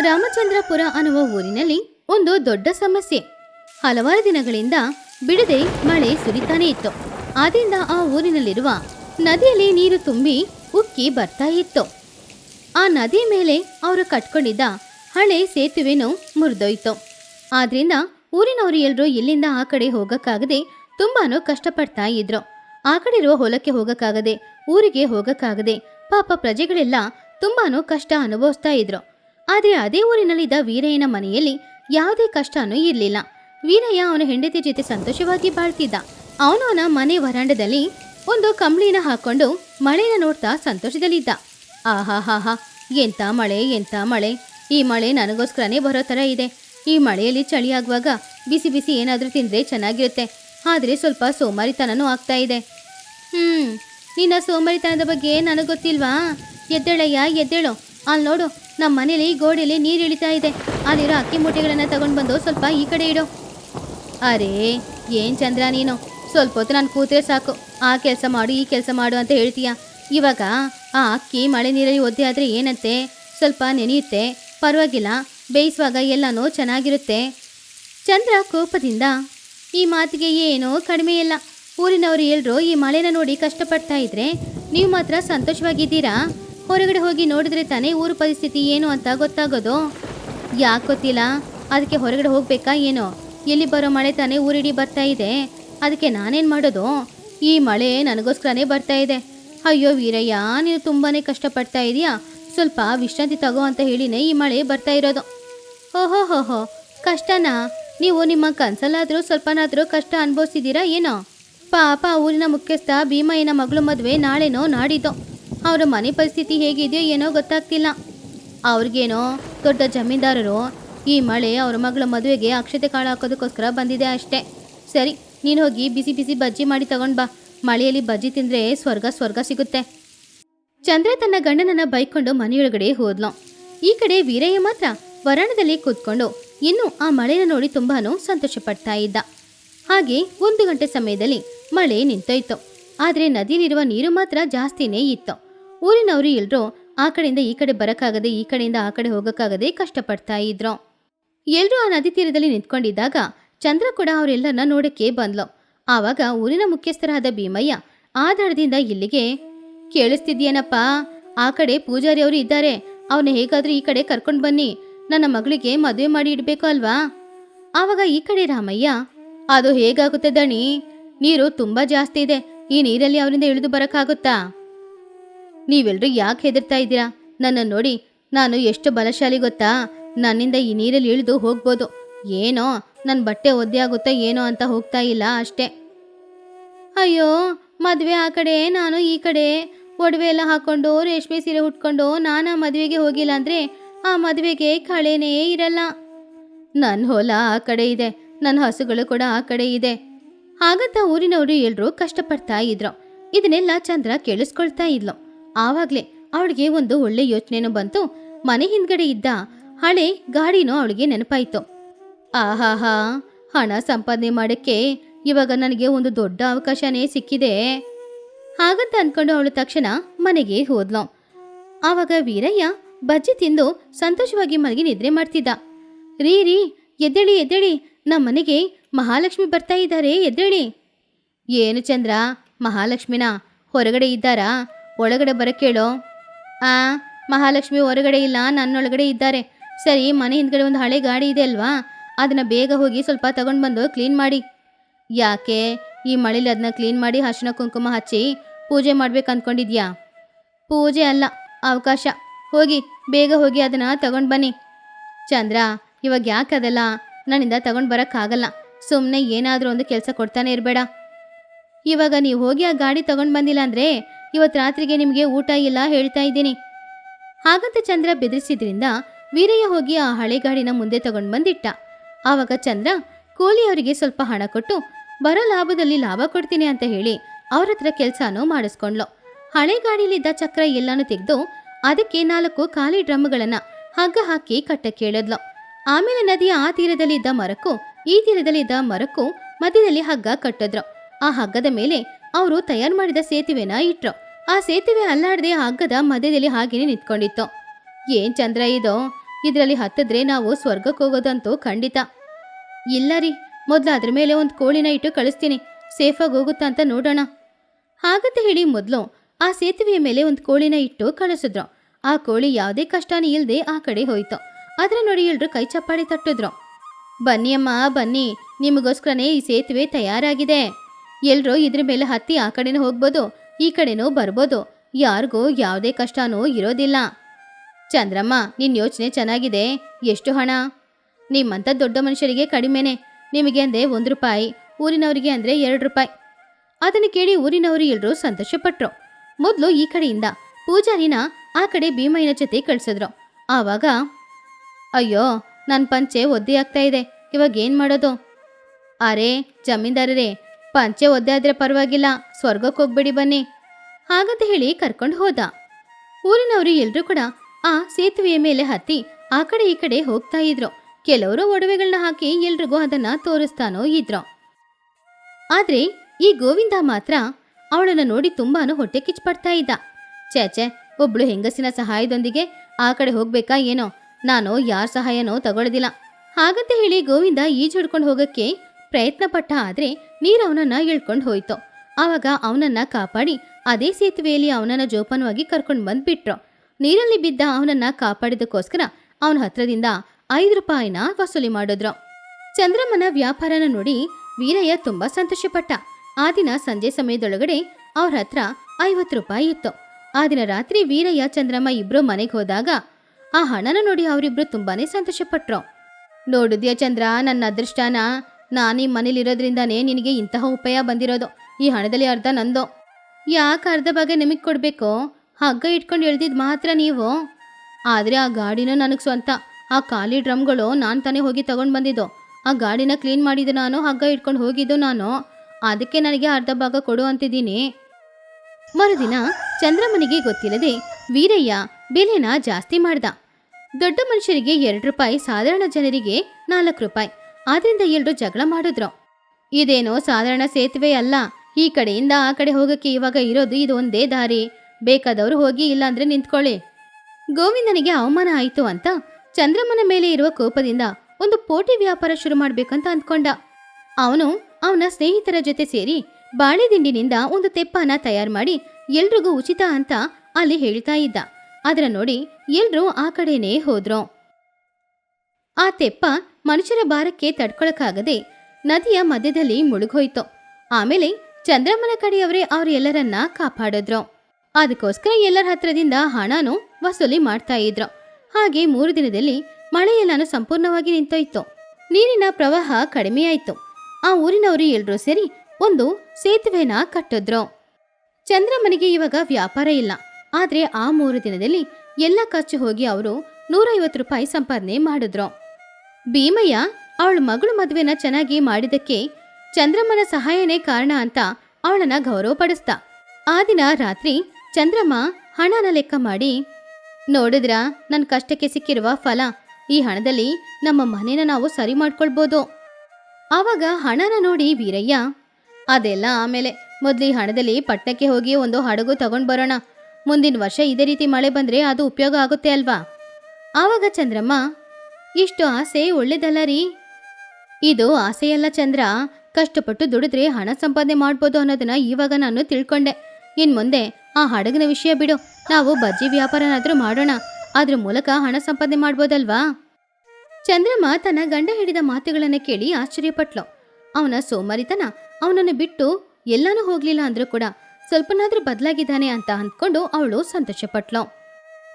ರಾಮಚಂದ್ರಪುರ ಅನ್ನುವ ಊರಿನಲ್ಲಿ ಒಂದು ದೊಡ್ಡ ಸಮಸ್ಯೆ. ಹಲವಾರು ದಿನಗಳಿಂದ ಬಿಡದೆ ಮಳೆ ಸುರಿತಾನೇ ಇತ್ತು. ಆದ್ದರಿಂದ ಆ ಊರಿನಲ್ಲಿರುವ ನದಿಯಲ್ಲಿ ನೀರು ತುಂಬಿ ಉಕ್ಕಿ ಬರ್ತಾ ಇತ್ತು. ಆ ನದಿ ಮೇಲೆ ಅವರು ಕಟ್ಕೊಂಡಿದ್ದ ಹಳೆ ಸೇತುವೆನೂ ಮುರಿದೋಯ್ತು. ಆದ್ರಿಂದ ಊರಿನವರು ಎಲ್ಲರೂ ಇಲ್ಲಿಂದ ಆ ಕಡೆ ಹೋಗಕ್ಕಾಗದೆ ತುಂಬಾನು ಕಷ್ಟಪಡ್ತಾ ಇದ್ರು. ಆ ಕಡೆ ಇರುವ ಹೊಲಕ್ಕೆ ಹೋಗಕ್ಕಾಗದೆ, ಊರಿಗೆ ಹೋಗಕ್ಕಾಗದೆ ಪಾಪ ಪ್ರಜೆಗಳೆಲ್ಲ ತುಂಬಾನು ಕಷ್ಟ ಅನುಭವಿಸ್ತಾ ಇದ್ರು. ಆದ್ರೆ ಅದೇ ಊರಿನಲ್ಲಿದ್ದ ವೀರಯ್ಯನ ಮನೆಯಲ್ಲಿ ಯಾವುದೇ ಕಷ್ಟನೂ ಇರಲಿಲ್ಲ. ವೀರಯ್ಯ ಅವನ ಹೆಂಡತಿ ಜೊತೆ ಸಂತೋಷವಾಗಿ ಬಾಳ್ತಿದ್ದ. ಅವನು ಮನೆ ವರಾಂಡದಲ್ಲಿ ಒಂದು ಕಂಬಳಿನ ಹಾಕೊಂಡು ಮಳೆನ ನೋಡ್ತಾ ಸಂತೋಷದಲ್ಲಿದ್ದ. ಆಹಾಹಾಹಾ, ಎಂಥ ಮಳೆ ಎಂಥ ಮಳೆ. ಈ ಮಳೆ ನನಗೋಸ್ಕರನೇ ಬರೋ ಥರ ಇದೆ. ಈ ಮಳೆಯಲ್ಲಿ ಚಳಿ ಆಗುವಾಗ ಬಿಸಿ ಬಿಸಿ ಏನಾದರೂ ತಿಂದರೆ ಚೆನ್ನಾಗಿರುತ್ತೆ. ಆದರೆ ಸ್ವಲ್ಪ ಸೋಮಾರಿತನನೂ ಆಗ್ತಾ ಇದೆ. ಹ್ಞೂ ನಿನ್ನ ಸೋಮಾರಿತನದ ಬಗ್ಗೆ ನನಗೆ ಗೊತ್ತಿಲ್ವಾ? ಎದ್ದೇಳಯ್ಯ, ಎದ್ದೇಳು. ಅಲ್ಲಿ ನೋಡು ನಮ್ಮ ಮನೇಲಿ ಗೋಡೆಯಲ್ಲಿ ನೀರು ಇಳಿತಾ ಇದೆ. ಅಲ್ಲಿರೋ ಅಕ್ಕಿ ಮೂಟೆಗಳನ್ನು ತಗೊಂಡು ಬಂದು ಸ್ವಲ್ಪ ಈ ಕಡೆ ಇಡು. ಅರೇ, ಏನ್ ಚಂದ್ರ ನೀನು? ಸ್ವಲ್ಪ ಹೊತ್ತು ನಾನು ಕೂತ್ರೆ ಸಾಕು. ಆ ಕೆಲಸ ಮಾಡು, ಈ ಕೆಲಸ ಮಾಡು ಅಂತ ಹೇಳ್ತೀಯ. ಇವಾಗ ಆ ಅಕ್ಕಿ ಮಳೆ ನೀರಲ್ಲಿ ಒದ್ದೆ ಆದರೆ ಏನಂತೆ? ಸ್ವಲ್ಪ ನೆನೆಯುತ್ತೆ. ಪರವಾಗಿಲ್ಲ, ಬೇಯಿಸುವಾಗ ಎಲ್ಲನೂ ಚೆನ್ನಾಗಿರುತ್ತೆ. ಚಂದ್ರ ಕೋಪದಿಂದ, ಈ ಮಾತಿಗೆ ಏನೋ ಕಡಿಮೆ ಇಲ್ಲ. ಊರಿನವರು ಎಲ್ಲರೂ ಈ ಮಳೆನ ನೋಡಿ ಕಷ್ಟಪಡ್ತಾ ಇದ್ರೆ ನೀವು ಮಾತ್ರ ಸಂತೋಷವಾಗಿದ್ದೀರಾ? ಹೊರಗಡೆ ಹೋಗಿ ನೋಡಿದ್ರೆ ತಾನೇ ಊರು ಪರಿಸ್ಥಿತಿ ಏನು ಅಂತ ಗೊತ್ತಾಗೋದು? ಯಾಕೆ ಗೊತ್ತಿಲ್ಲ? ಅದಕ್ಕೆ ಹೊರಗಡೆ ಹೋಗ್ಬೇಕಾ ಏನೋ? ಎಲ್ಲಿ ಬರೋ ಮಳೆ ತಾನೇ ಊರಿಡಿ ಬರ್ತಾ ಇದೆ. ಅದಕ್ಕೆ ನಾನೇನು ಮಾಡೋದು? ಈ ಮಳೆ ನನಗೋಸ್ಕರನೇ ಬರ್ತಾ ಇದೆ. ಅಯ್ಯೋ ವೀರಯ್ಯ, ನೀನು ತುಂಬಾ ಕಷ್ಟಪಡ್ತಾ ಇದೀಯಾ? ಸ್ವಲ್ಪ ವಿಶ್ರಾಂತಿ ತಗೋ ಅಂತ ಹೇಳಿನೇ ಈ ಮಳೆ ಬರ್ತಾ ಇರೋದು. ಓಹೋ ಹೋ ಹೋ ಕಷ್ಟನಾ? ನೀವು ನಿಮ್ಮ ಕನ್ಸಲ್ಲಾದರೂ ಸ್ವಲ್ಪನಾದರೂ ಕಷ್ಟ ಅನುಭವಿಸಿದ್ದೀರಾ ಏನೋ? ಪಾಪ ಊರಿನ ಮುಖ್ಯಸ್ಥ ಭೀಮಯ್ಯನ ಮಗಳು ಮದುವೆ ನಾಳೆನೋ ನಾಡಿದ್ದು. ಅವರ ಮನೆ ಪರಿಸ್ಥಿತಿ ಹೇಗಿದೆಯೋ ಏನೋ ಗೊತ್ತಾಗ್ತಿಲ್ಲ. ಅವ್ರಿಗೇನೋ ದೊಡ್ಡ ಜಮೀನ್ದಾರರು ಈ ಮಳೆ ಅವ್ರ ಮಗಳ ಮದುವೆಗೆ ಅಕ್ಷತೆ ಕಾಳು ಹಾಕೋದಕ್ಕೋಸ್ಕರ ಬಂದಿದೆ ಅಷ್ಟೇ. ಸರಿ, ನೀನು ಹೋಗಿ ಬಿಸಿ ಬಿಸಿ ಬಜ್ಜಿ ಮಾಡಿ ತಗೊಂಡು ಬಾ. ಮಳೆಯಲ್ಲಿ ಬಜ್ಜಿ ತಿಂದರೆ ಸ್ವರ್ಗ ಸ್ವರ್ಗ ಸಿಗುತ್ತೆ. ಚಂದ್ರ ತನ್ನ ಗಂಡನನ್ನು ಬೈಕೊಂಡು ಮನೆಯೊಳಗಡೆ ಹೋದ್ಲು. ಈ ಕಡೆ ವೀರಯ್ಯ ಮಾತ್ರ ವರಾಣದಲ್ಲಿ ಕೂತ್ಕೊಂಡು ಇನ್ನು ಆ ಮಳೆನ ನೋಡಿ ತುಂಬಾ ಸಂತೋಷ ಪಡ್ತಾ ಇದ್ದ. ಹಾಗೆ ಒಂದು ಗಂಟೆ ಸಮಯದಲ್ಲಿ ಮಳೆ ನಿಂತೋಯ್ತು. ಆದರೆ ನದಿಯಲ್ಲಿರುವ ನೀರು ಮಾತ್ರ ಜಾಸ್ತಿನೇ ಇತ್ತು. ಊರಿನವರು ಎಲ್ಲರೂ ಆ ಕಡೆಯಿಂದ ಈ ಕಡೆ ಬರಕ್ಕಾಗದೆ, ಈ ಕಡೆಯಿಂದ ಆ ಕಡೆ ಹೋಗಕ್ಕಾಗದೆ ಕಷ್ಟಪಡ್ತಾ ಇದ್ರು. ಎಲ್ಲರೂ ಆ ನದಿ ತೀರದಲ್ಲಿ ನಿಂತ್ಕೊಂಡಿದ್ದಾಗ ಚಂದ್ರ ಕೂಡ ಅವರೆಲ್ಲರನ್ನ ನೋಡಕ್ಕೆ ಬಂದ್ಲು. ಆವಾಗ ಊರಿನ ಮುಖ್ಯಸ್ಥರಾದ ಭೀಮಯ್ಯ ಆ ದಡದಿಂದ ಇಲ್ಲಿಗೆ ಕೇಳಿಸ್ತಿದ್ಯೇನಪ್ಪ ಆ ಕಡೆ ಪೂಜಾರಿ ಅವರು ಇದ್ದಾರೆ. ಅವನ ಹೇಗಾದ್ರೂ ಈ ಕಡೆ ಕರ್ಕೊಂಡು ಬನ್ನಿ. ನನ್ನ ಮಗಳಿಗೆ ಮದುವೆ ಮಾಡಿ ಇಡಬೇಕು ಅಲ್ವಾ? ಆವಾಗ ಈ ಕಡೆ ರಾಮಯ್ಯ, ಅದು ಹೇಗಾಗುತ್ತೆ ದಣಿ? ನೀರು ತುಂಬಾ ಜಾಸ್ತಿ ಇದೆ. ಈ ನೀರಲ್ಲಿ ಅವರಿಂದ ಇಳಿದು ಬರಕ್ಕಾಗುತ್ತಾ? ನೀವೆಲ್ಲರೂ ಯಾಕೆ ಹೆದರ್ತಾ ಇದ್ದೀರಾ? ನನ್ನ ನೋಡಿ ನಾನು ಎಷ್ಟು ಬಲಶಾಲಿ ಗೊತ್ತಾ? ನನ್ನಿಂದ ಈ ನೀರಲ್ಲಿ ಇಳಿದು ಹೋಗ್ಬೋದು. ಏನೋ? ನನ್ನ ಬಟ್ಟೆ ಒದ್ದೆ ಆಗುತ್ತಾ ಏನೋ ಅಂತ ಹೋಗ್ತಾ ಇಲ್ಲ ಅಷ್ಟೇ. ಅಯ್ಯೋ, ಮದುವೆ ಆ ಕಡೆ, ನಾನು ಈ ಕಡೆ. ಒಡವೆ ಎಲ್ಲ ಹಾಕೊಂಡು, ರೇಷ್ಮೆ ಸೀರೆ ಉಟ್ಕೊಂಡು ನಾನು ಆ ಮದುವೆಗೆ ಹೋಗಿಲ್ಲ ಅಂದರೆ ಆ ಮದುವೆಗೆ ಕಳೆನೇ ಇರಲ್ಲ. ನನ್ನ ಹೊಲ ಆ ಕಡೆ ಇದೆ ನನ್ನ ಹಸುಗಳು ಕೂಡ ಆ ಕಡೆ ಇದೆ. ಹಾಗಂತ ಊರಿನವರು ಎಲ್ಲರೂ ಕಷ್ಟಪಡ್ತಾ ಇದ್ರು. ಇದನ್ನೆಲ್ಲ ಚಂದ್ರ ಕೇಳಿಸ್ಕೊಳ್ತಾ ಇದ್ಲು. ಆವಾಗ್ಲೇ ಅವಳಿಗೆ ಒಂದು ಒಳ್ಳೆ ಯೋಚನೆನೂ ಬಂತು. ಮನೆ ಹಿಂದ್ಗಡೆ ಇದ್ದ ಹಳೆ ಗಾಡಿನೂ ಅವಳಿಗೆ ನೆನಪಾಯ್ತು. ಆಹಾಹಾ, ಹಣ ಸಂಪಾದನೆ ಮಾಡಕ್ಕೆ ಇವಾಗ ನನಗೆ ಒಂದು ದೊಡ್ಡ ಅವಕಾಶನೇ ಸಿಕ್ಕಿದೆ. ಹಾಗಂತ ಅಂದ್ಕೊಂಡು ಅವಳು ತಕ್ಷಣ ಮನೆಗೆ ಹೋದ್ಲು. ಆವಾಗ ವೀರಯ್ಯ ಬಜ್ಜಿ ತಿಂದು ಸಂತೋಷವಾಗಿ ಮಲಗಿ ನಿದ್ರೆ ಮಾಡ್ತಿದ್ದ. ರೀ ರೀ, ಎದ್ದೇಳಿ ಎದ್ದೇಳಿ ನಮ್ಮ ಮನೆಗೆ ಮಹಾಲಕ್ಷ್ಮಿ ಬರ್ತಾ ಇದ್ದಾರೆ ಎದ್ದೇಳಿ. ಏನು ಚಂದ್ರ, ಮಹಾಲಕ್ಷ್ಮಿನ ಹೊರಗಡೆ ಇದ್ದಾರಾ? ಒಳಗಡೆ ಬರಕ್ಕೇಳೋ ಆ, ಮಹಾಲಕ್ಷ್ಮಿ ಹೊರಗಡೆ ಇಲ್ಲ, ನನ್ನೊಳಗಡೆ ಇದ್ದಾರೆ. ಸರಿ, ಮನೆ ಹಿಂದ್ಗಡೆ ಒಂದು ಹಳೆ ಗಾಡಿ ಇದೆ ಅಲ್ವಾ? ಅದನ್ನ ಬೇಗ ಹೋಗಿ ಸ್ವಲ್ಪ ತಗೊಂಡು ಬಂದು ಕ್ಲೀನ್ ಮಾಡಿ. ಯಾಕೆ? ಈ ಮಳೇಲಿ ಅದನ್ನ ಕ್ಲೀನ್ ಮಾಡಿ ಹಸಿನ ಕುಂಕುಮ ಹಚ್ಚಿ ಪೂಜೆ ಮಾಡ್ಬೇಕು ಅಂದ್ಕೊಂಡಿದ್ಯಾ ಪೂಜೆ ಅಲ್ಲ, ಅವಕಾಶ. ಹೋಗಿ, ಬೇಗ ಹೋಗಿ ಅದನ್ನ ತಗೊಂಡು ಬನ್ನಿ. ಚಂದ್ರ, ಇವಾಗ ಯಾಕೆ ಅದಲ್ಲ? ನನ್ನಿಂದ ತಗೊಂಡು ಬರೋಕ್ಕಾಗಲ್ಲ. ಸುಮ್ಮನೆ ಏನಾದರೂ ಒಂದು ಕೆಲಸ ಕೊಡ್ತಾನೆ ಇರಬೇಡ. ಇವಾಗ ನೀವು ಹೋಗಿ ಆ ಗಾಡಿ ತಗೊಂಡು ಬಂದಿಲ್ಲ ಅಂದರೆ ಇವತ್ತು ರಾತ್ರಿಗೆ ನಿಮಗೆ ಊಟ ಇಲ್ಲ ಹೇಳ್ತಾ ಇದ್ದೀನಿ. ಹಾಗಂತ ಚಂದ್ರ ಬೆದರಿಸಿದ್ರಿಂದ ವೀರಯ್ಯ ಹೋಗಿ ಆ ಹಳೆ ಗಾಡಿನ ಮುಂದೆ ತಗೊಂಡು ಬಂದಿಟ್ಟ. ಆವಾಗ ಚಂದ್ರ ಕೂಲಿಯವರಿಗೆ ಸ್ವಲ್ಪ ಹಣ ಕೊಟ್ಟು, ಬರೋ ಲಾಭದಲ್ಲಿ ಲಾಭ ಕೊಡ್ತೀನಿ ಅಂತ ಹೇಳಿ ಅವ್ರ ಹತ್ರ ಕೆಲಸನೂ ಮಾಡಿಸ್ಕೊಂಡ್ಲು. ಹಳೆ ಗಾಡಿಲಿದ್ದ ಚಕ್ರ ಎಲ್ಲಾನು ತೆಗೆದು ಅದಕ್ಕೆ ನಾಲ್ಕು ಖಾಲಿ ಡ್ರಮ್ಗಳನ್ನ ಹಗ್ಗ ಹಾಕಿ ಕಟ್ಟಕ್ಕೆ ಹೇಳಿದ್ಲು ಆಮೇಲೆ ನದಿಯ ಆ ತೀರದಲ್ಲಿ ಇದ್ದ ಮರಕ್ಕೂ, ಈ ತೀರದಲ್ಲಿ ಇದ್ದ ಮರಕ್ಕೂ ಮಧ್ಯದಲ್ಲಿ ಹಗ್ಗ ಕಟ್ಟಿದ್ರು. ಆ ಹಗ್ಗದ ಮೇಲೆ ಅವರು ತಯಾರು ಮಾಡಿದ ಸೇತುವೆನ ಇಟ್ರು. ಆ ಸೇತುವೆ ಅಲ್ಲಾಡದೆ ಹಗ್ಗದ ಮಧ್ಯದಲ್ಲಿ ಹಾಗೇನೆ ನಿಂತ್ಕೊಂಡಿತ್ತು. ಏನ್ ಚಂದ್ರ ಇದು? ಇದರಲ್ಲಿ ಹತ್ತಿದ್ರೆ ನಾವು ಸ್ವರ್ಗಕ್ಕೆ ಹೋಗೋದಂತೂ ಖಂಡಿತ. ಇಲ್ಲ ರೀ, ಮೊದಲು ಅದ್ರ ಮೇಲೆ ಒಂದು ಕೋಳಿನ ಇಟ್ಟು ಕಳಿಸ್ತೀನಿ. ಸೇಫಾಗಿ ಹೋಗುತ್ತಾ ಅಂತ ನೋಡೋಣ. ಹಾಗಂತ ಹೇಳಿ ಮೊದಲು ಆ ಸೇತುವೆಯ ಮೇಲೆ ಒಂದು ಕೋಳಿನ ಇಟ್ಟು ಕಳಿಸಿದ್ರು. ಆ ಕೋಳಿ ಯಾವುದೇ ಕಷ್ಟನೇ ಇಲ್ಲದೆ ಆ ಕಡೆ ಹೋಯ್ತು. ಅದರ ನೋಡಿ ಎಲ್ರು ಕೈ ಚಪ್ಪಾಳಿ ತಟ್ಟಿದ್ರು. ಬನ್ನಿ ಅಮ್ಮ, ಬನ್ನಿ. ನಿಮಗೋಸ್ಕರನೇ ಈ ಸೇತುವೆ ತಯಾರಾಗಿದೆ. ಎಲ್ಲರೂ ಇದ್ರ ಮೇಲೆ ಹತ್ತಿ ಆ ಕಡೆನೇ ಹೋಗ್ಬೋದು. ಈ ಕಡೆನೂ ಬರ್ಬೋದು. ಯಾರಿಗೂ ಯಾವುದೇ ಕಷ್ಟನೂ ಇರೋದಿಲ್ಲ. ಚಂದ್ರಮ್ಮ ನಿನ್ನ ಯೋಚನೆ ಚೆನ್ನಾಗಿದೆ. ಎಷ್ಟು ಹಣ? ನಿಮ್ಮಂಥ ದೊಡ್ಡ ಮನುಷ್ಯರಿಗೆ ಕಡಿಮೆನೆ. ನಿಮಗೆ ಅಂದರೆ ಒಂದು ರೂಪಾಯಿ, ಊರಿನವರಿಗೆ ಅಂದರೆ ಎರಡು ರೂಪಾಯಿ. ಅದನ್ನು ಕೇಳಿ ಊರಿನವರು ಎಲ್ಲರೂ ಸಂತೋಷಪಟ್ಟರು ಮೊದಲು ಈ ಕಡೆಯಿಂದ ಪೂಜಾರಿನ ಆ ಕಡೆ ಭೀಮಯ್ಯನ ಜೊತೆ ಕಳಿಸಿದ್ರು. ಆವಾಗ, ಅಯ್ಯೋ ನನ್ನ ಪಂಚೆ ಒದ್ದೆ ಆಗ್ತಾ ಇದೆ. ಇವಾಗ ಏನು ಮಾಡೋದು? ಅರೆ, ಜಮೀನ್ದಾರರೇ ಪಂಚೆ ಒದ್ದೆ ಆದ್ರೆ ಪರವಾಗಿಲ್ಲ, ಸ್ವರ್ಗಕ್ಕೆ ಹೋಗ್ಬೇಡಿ ಬನ್ನಿ. ಹಾಗಂತ ಹೇಳಿ ಕರ್ಕೊಂಡು ಹೋದ. ಊರಿನವರು ಎಲ್ಲರೂ ಕೂಡ ಆ ಸೇತುವೆಯ ಮೇಲೆ ಹತ್ತಿ ಆ ಕಡೆ ಈ ಕಡೆ ಹೋಗ್ತಾ ಇದ್ರು. ಕೆಲವರು ಒಡವೆಗಳನ್ನ ಹಾಕಿ ಎಲ್ರಿಗೂ ಅದನ್ನ ತೋರಿಸ್ತಾನೋ ಇದ್ರು. ಆದ್ರೆ ಈ ಗೋವಿಂದ ಮಾತ್ರ ಅವಳನ್ನ ನೋಡಿ ತುಂಬಾನು ಹೊಟ್ಟೆ ಕಿಚ್ಪಡ್ತಾ ಇದ್ದ. ಚೇಚೆ ಒಬ್ಳು ಹೆಂಗಸಿನ ಸಹಾಯದೊಂದಿಗೆ ಆ ಕಡೆ ಹೋಗ್ಬೇಕಾ ಏನೋ? ನಾನು ಯಾರ ಸಹಾಯನೋ ತಗೊಳ್ಳೋದಿಲ್ಲ ಹಾಗಂತ ಹೇಳಿ ಗೋವಿಂದ ಈಜು ಹಿಡ್ಕೊಂಡು ಹೋಗಕ್ಕೆ ಪ್ರಯತ್ನ ಆದರೆ ನೀರು ಅವನನ್ನ ಇಳ್ಕೊಂಡು ಹೋಯ್ತು. ಆವಾಗ ಅವನನ್ನ ಕಾಪಾಡಿ ಅದೇ ಸೇತುವೆಯಲ್ಲಿ ಅವನನ್ನ ಜೋಪಾನವಾಗಿ ಕರ್ಕೊಂಡು ಬಂದ್ಬಿಟ್ರು. ನೀರಲ್ಲಿ ಬಿದ್ದ ಅವನನ್ನ ಕಾಪಾಡಿದಕ್ಕೋಸ್ಕರ ಅವನ ಹತ್ರದಿಂದ ಐದು ರೂಪಾಯಿನ ವಸೂಲಿ ಮಾಡಿದ್ರು. ಚಂದ್ರಮ್ಮನ ವ್ಯಾಪಾರನ ನೋಡಿ ವೀರಯ್ಯ ತುಂಬಾ ಸಂತೋಷಪಟ್ಟ. ಆ ದಿನ ಸಂಜೆ ಸಮಯದೊಳಗಡೆ ಅವ್ರ ಹತ್ರ ಐವತ್ತು ರೂಪಾಯಿ ಇತ್ತು. ಆ ದಿನ ರಾತ್ರಿ ವೀರಯ್ಯ, ಚಂದ್ರಮ್ಮ ಇಬ್ರು ಮನೆಗೆ ಹೋದಾಗ ಆ ಹಣನ ನೋಡಿ ಅವರಿಬ್ರು ತುಂಬಾನೇ ಸಂತೋಷಪಟ್ರು. ನೋಡಿದ್ಯಾ ಚಂದ್ರ, ನನ್ನ ಅದೃಷ್ಟನ? ನಾನು ಈ ಮನೇಲಿರೋದ್ರಿಂದಾನೇ ನಿನಗೆ ಇಂತಹ ಉಪಾಯ ಬಂದಿರೋದು. ಈ ಹಣದಲ್ಲಿ ಅರ್ಧ ನಂದು. ಯಾಕೆ ಅರ್ಧ ಭಾಗ ನಿಮಗೆ ಕೊಡಬೇಕು? ಹಗ್ಗ ಇಟ್ಕೊಂಡು ಎಳ್ದಿದ್ ಮಾತ್ರ ನೀವು. ಆದರೆ ಆ ಗಾಡಿನ ನನಗೆ ಸ್ವಂತ. ಆ ಖಾಲಿ ಡ್ರಮ್ಗಳು ನಾನು ತಾನೇ ಹೋಗಿ ತಗೊಂಡು ಬಂದಿದ್ದು. ಆ ಗಾಡಿನ ಕ್ಲೀನ್ ಮಾಡಿದ್ದು ನಾನು, ಹಗ್ಗ ಇಟ್ಕೊಂಡು ಹೋಗಿದ್ದು ನಾನು. ಅದಕ್ಕೆ ನನಗೆ ಅರ್ಧ ಭಾಗ ಕೊಡು ಅಂತಿದ್ದೀನಿ. ಮರುದಿನ ಚಂದ್ರಮ್ಮನಿಗೆ ಗೊತ್ತಿಲ್ಲದೆ ವೀರಯ್ಯ ಬೆಲೆನ ಜಾಸ್ತಿ ಮಾಡ್ದ. ದೊಡ್ಡ ಮನುಷ್ಯರಿಗೆ ಎರಡು ರೂಪಾಯಿ, ಸಾಧಾರಣ ಜನರಿಗೆ ನಾಲ್ಕು ರೂಪಾಯಿ. ಆದ್ರಿಂದ ಎಲ್ರು ಜಗಳ ಮಾಡಿದ್ರು. ಇದೇನೋ ಸಾಧಾರಣ ಸೇತುವೆ ಅಲ್ಲ. ಈ ಕಡೆಯಿಂದ ಆ ಕಡೆ ಹೋಗಕ್ಕೆ ಇವಾಗ ಇರೋದು ಇದೊಂದೇ ದಾರಿ. ಬೇಕಾದವರು ಹೋಗಿ ಇಲ್ಲಾಂದ್ರೆ ನಿಂತ್ಕೊಳ್ಳಿ. ಗೋವಿಂದನಿಗೆ ಅವಮಾನ ಆಯಿತು ಅಂತ ಚಂದ್ರಮ್ಮನ ಮೇಲೆ ಇರುವ ಕೋಪದಿಂದ ಒಂದು ಪೋಟಿ ವ್ಯಾಪಾರ ಶುರು ಮಾಡ್ಬೇಕಂತ ಅಂದ್ಕೊಂಡ. ಅವನು ಅವನ ಸ್ನೇಹಿತರ ಜೊತೆ ಸೇರಿ ಬಾಳೆದಿಂಡಿನಿಂದ ಒಂದು ತೆಪ್ಪನ ತಯಾರು ಮಾಡಿ ಎಲ್ರಿಗೂ ಉಚಿತ ಅಂತ ಅಲ್ಲಿ ಹೇಳ್ತಾ ಇದ್ದ. ಅದರ ನೋಡಿ ಎಲ್ರೂ ಆ ಕಡೆನೇ ಹೋದ್ರು. ಆ ತೆಪ್ಪ ಮನುಷ್ಯರ ಭಾರಕ್ಕೆ ತಡ್ಕೊಳಕ್ಕಾಗದೆ ನದಿಯ ಮಧ್ಯದಲ್ಲಿ ಮುಳುಗೋಯ್ತು. ಆಮೇಲೆ ಚಂದ್ರಮ್ಮನ ಕಡೆಯವರೇ ಅವರೆಲ್ಲರನ್ನ ಕಾಪಾಡಿದ್ರು. ಅದಕ್ಕೋಸ್ಕರ ಎಲ್ಲರ ಹತ್ರದಿಂದ ಹಣನೂ ವಸೂಲಿ ಮಾಡ್ತಾ ಇದ್ರು. ಹಾಗೆ ಮೂರು ದಿನದಲ್ಲಿ ಮಳೆಯೆಲ್ಲಾನು ಸಂಪೂರ್ಣವಾಗಿ ನಿಂತೋಯ್ತು. ನೀರಿನ ಪ್ರವಾಹ ಕಡಿಮೆಯಾಯ್ತು. ಆ ಊರಿನವರು ಎಲ್ರೂ ಸೇರಿ ಒಂದು ಸೇತುವೆನ ಕಟ್ಟಿದ್ರು. ಚಂದ್ರಮ್ಮನಿಗೆ ಇವಾಗ ವ್ಯಾಪಾರ ಇಲ್ಲ. ಆದ್ರೆ ಆ ಮೂರು ದಿನದಲ್ಲಿ ಎಲ್ಲ ಖರ್ಚು ಹೋಗಿ ಅವರು ನೂರೈವತ್ತು ರೂಪಾಯಿ ಸಂಪಾದನೆ ಮಾಡಿದ್ರು. ಭೀಮಯ್ಯ ಅವಳ ಮಗಳು ಮದುವೆನ ಚೆನ್ನಾಗಿ ಮಾಡಿದಕ್ಕೆ ಚಂದ್ರಮ್ಮನ ಸಹಾಯನೇ ಕಾರಣ ಅಂತ ಅವಳನ್ನ ಗೌರವಪಡಿಸ್ದ. ಆ ದಿನ ರಾತ್ರಿ ಚಂದ್ರಮ್ಮ ಹಣನ ಲೆಕ್ಕ ಮಾಡಿ, ನೋಡಿದ್ರ ನನ್ನ ಕಷ್ಟಕ್ಕೆ ಸಿಕ್ಕಿರುವ ಫಲ, ಈ ಹಣದಲ್ಲಿ ನಮ್ಮ ಮನೇನ ನಾವು ಸರಿ ಮಾಡ್ಕೊಳ್ಬೋದು. ಆವಾಗ ಹಣನ ನೋಡಿ ವೀರಯ್ಯ, ಅದೆಲ್ಲ ಆಮೇಲೆ ಮೊದಲು ಹಣದಲ್ಲಿ ಪಟ್ಟಣಕ್ಕೆ ಹೋಗಿ ಒಂದು ಹಡಗು ತಗೊಂಡು ಬರೋಣ, ಮುಂದಿನ ವರ್ಷ ಇದೇ ರೀತಿ ಮಳೆ ಬಂದ್ರೆ ಅದು ಉಪಯೋಗ ಆಗುತ್ತೆ ಅಲ್ವಾ? ಆವಾಗ ಚಂದ್ರಮ್ಮ ಇಷ್ಟು ಆಸೆ ಒಳ್ಳೇದಲ್ಲ ರೀ. ಇದು ಆಸೆಯಲ್ಲ ಚಂದ್ರ. ಕಷ್ಟಪಟ್ಟು ದುಡಿದ್ರೆ ಹಣ ಸಂಪಾದನೆ ಮಾಡ್ಬೋದು ಅನ್ನೋದನ್ನ ಇವಾಗ ನಾನು ತಿಳ್ಕೊಂಡೆ. ಇನ್ ಮುಂದೆ ಆ ಹಡಗಿನ ವಿಷಯ ಬಿಡು. ನಾವು ಬಜ್ಜಿ ವ್ಯಾಪಾರನಾದ್ರೂ ಮಾಡೋಣ. ಅದ್ರ ಮೂಲಕ ಹಣ ಸಂಪಾದನೆ ಮಾಡ್ಬೋದಲ್ವಾ? ಚಂದ್ರಮ್ಮ ತನ್ನ ಗಂಡ ಹಿಡಿದ ಮಾತುಗಳನ್ನ ಕೇಳಿ ಆಶ್ಚರ್ಯಪಟ್ಲು. ಅವನ ಸೋಮಾರಿತನ ಅವನನ್ನು ಬಿಟ್ಟು ಎಲ್ಲಾನು ಹೋಗ್ಲಿಲ್ಲ ಅಂದ್ರೂ ಕೂಡ ಸ್ವಲ್ಪನಾದ್ರೂ ಬದಲಾಗಿದ್ದಾನೆ ಅಂತ ಅಂದ್ಕೊಂಡು ಅವಳು ಸಂತೋಷಪಟ್ಲು.